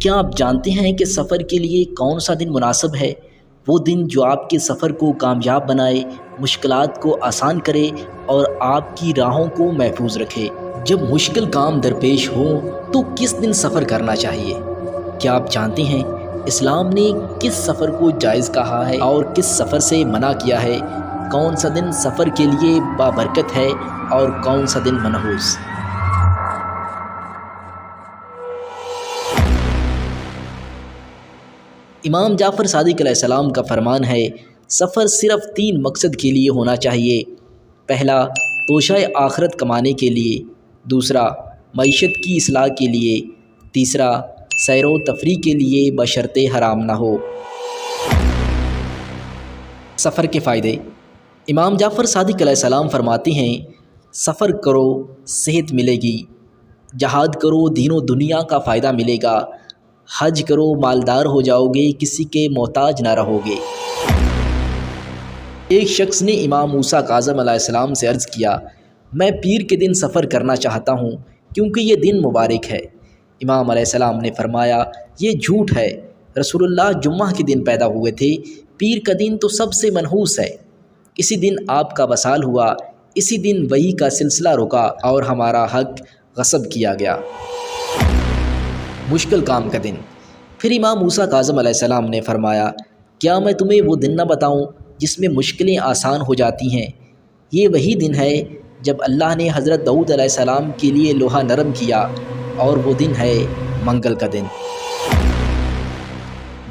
کیا آپ جانتے ہیں کہ سفر کے لیے کون سا دن مناسب ہے؟ وہ دن جو آپ کے سفر کو کامیاب بنائے، مشکلات کو آسان کرے اور آپ کی راہوں کو محفوظ رکھے۔ جب مشکل کام درپیش ہو، تو کس دن سفر کرنا چاہیے؟ کیا آپ جانتے ہیں اسلام نے کس سفر کو جائز کہا ہے اور کس سفر سے منع کیا ہے؟ کون سا دن سفر کے لیے بابرکت ہے اور کون سا دن منحوس؟ امام جعفر صادق علیہ السلام کا فرمان ہے، سفر صرف تین مقصد کے لیے ہونا چاہیے۔ پہلا توشہ آخرت کمانے کے لیے۔ دوسرا، معیشت کی اصلاح کے لیے۔ تیسرا، سیر و تفریح کے لیے بشرط حرام نہ ہو۔ سفر کے فائدے۔ امام جعفر صادق علیہ السلام فرماتے ہیں، سفر کرو، صحت ملے گی۔ جہاد کرو، دین و دنیا کا فائدہ ملے گا۔ حج کرو، مالدار ہو جاؤ گے، کسی کے محتاج نہ رہو گے۔ ایک شخص نے امام موسیٰ کاظم علیہ السلام سے عرض کیا، میں پیر کے دن سفر کرنا چاہتا ہوں، کیونکہ یہ دن مبارک ہے۔ امام علیہ السلام نے فرمایا، یہ جھوٹ ہے۔ رسول اللہ جمعہ کے دن پیدا ہوئے تھے، پیر کا دن تو سب سے منحوس ہے۔ اسی دن آپ کا وصال ہوا، اسی دن وہی کا سلسلہ رکا اور ہمارا حق غصب کیا گیا۔ مشکل کام کا دن۔ پھر امام موسیٰ کاظم علیہ السلام نے فرمایا، کیا میں تمہیں وہ دن نہ بتاؤں جس میں مشکلیں آسان ہو جاتی ہیں؟ یہ وہی دن ہے جب اللہ نے حضرت دعود علیہ السلام کے لیے لوہا نرم کیا، اور وہ دن ہے منگل کا دن۔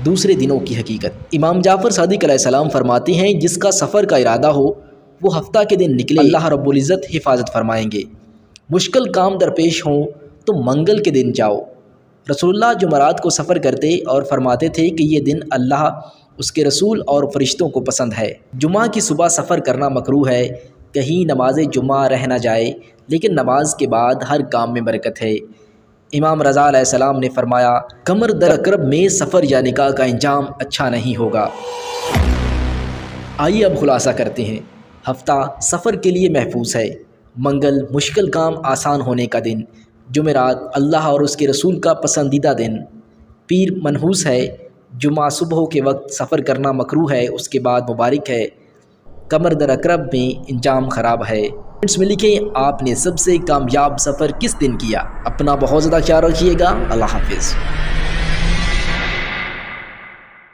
دوسرے دنوں کی حقیقت۔ امام جعفر صادق علیہ السلام فرماتے ہیں، جس کا سفر کا ارادہ ہو، وہ ہفتہ کے دن نکلے، اللہ رب العزت حفاظت فرمائیں گے۔ مشکل کام درپیش ہوں، تو منگل کے دن جاؤ۔ رسول اللہ جمعرات کو سفر کرتے اور فرماتے تھے کہ یہ دن اللہ، اس کے رسول اور فرشتوں کو پسند ہے۔ جمعہ کی صبح سفر کرنا مکرو ہے، کہیں نماز جمعہ رہ نہ جائے، لیکن نماز کے بعد ہر کام میں برکت ہے۔ امام رضا علیہ السلام نے فرمایا کمر در اقرب میں سفر یا نکاح کا انجام اچھا نہیں ہوگا۔ آئیے اب خلاصہ کرتے ہیں۔ ہفتہ سفر کے لیے محفوظ ہے۔ منگل مشکل کام آسان ہونے کا دن۔ جمعرات اللہ اور اس کے رسول کا پسندیدہ دن۔ پیر منحوس ہے، جمعہ صبح کے وقت سفر کرنا مکرو ہے، اس کے بعد مبارک ہے۔ کمر در اقرب میں انجام خراب ہے۔ میں لکھیں آپ نے سب سے کامیاب سفر کس دن کیا؟ اپنا بہت زیادہ خیال رکھیے گا۔ اللہ حافظ۔